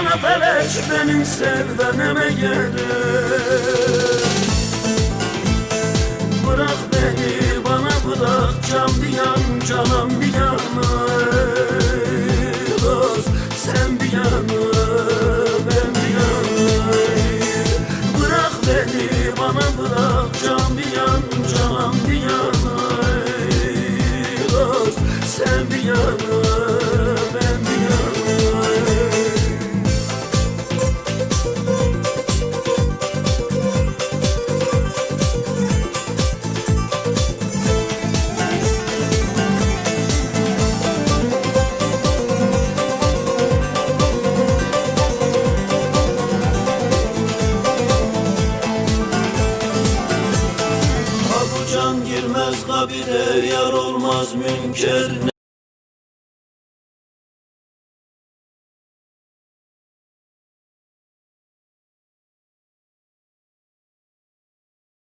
Felek benim sevdanıma gelir Bırak beni bana bırak can bir yan canım bir yana Dost sen bir yana ben bir yana Bırak beni bana bırak can bir yan canım bir yana Dost sen bir yana Can girmez kabire Yar olmaz münker